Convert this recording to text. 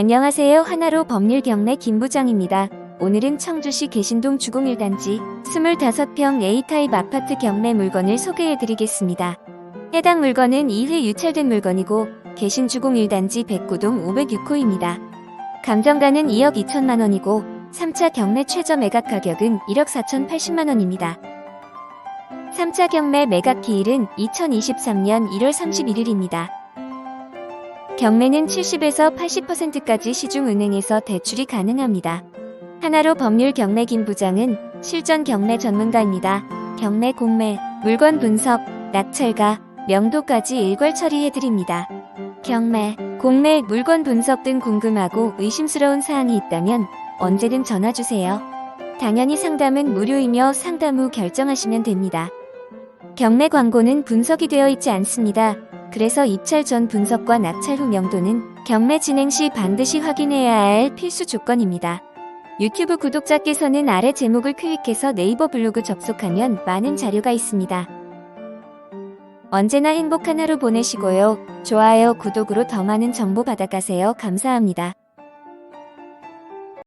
안녕하세요. 하나로 법률 경례 김 부장입니다. 오늘은 청주시 계신동 주공 1단지 25평 A타입 아파트 경매 물건을 소개해드리겠습니다. 해당 물건은 2회 유찰된 물건이고 계신 주공 1단지 109동 506호입니다. 감정가는 2억 2천만 원이고 3차 경매 최저 매각 가격은 1억 4천 80만 원입니다. 3차 경매 매각 기일은 2023년 1월 31일입니다. 경매는 70에서 80%까지 시중은행에서 대출이 가능합니다. 하나로 법률 경매 김 부장은 실전 경매 전문가입니다. 경매 공매, 물건 분석, 낙찰가, 명도까지 일괄 처리해드립니다. 경매, 공매, 물건 분석 등 궁금하고 의심스러운 사항이 있다면 언제든 전화주세요. 당연히 상담은 무료이며 상담 후 결정하시면 됩니다. 경매 광고는 분석이 되어 있지 않습니다. 그래서 입찰 전 분석과 낙찰 후 명도는 경매 진행 시 반드시 확인해야 할 필수 조건입니다. 유튜브 구독자께서는 아래 제목을 클릭해서 네이버 블로그 접속하면 많은 자료가 있습니다. 언제나 행복한 하루 보내시고요. 좋아요, 구독으로 더 많은 정보 받아가세요. 감사합니다.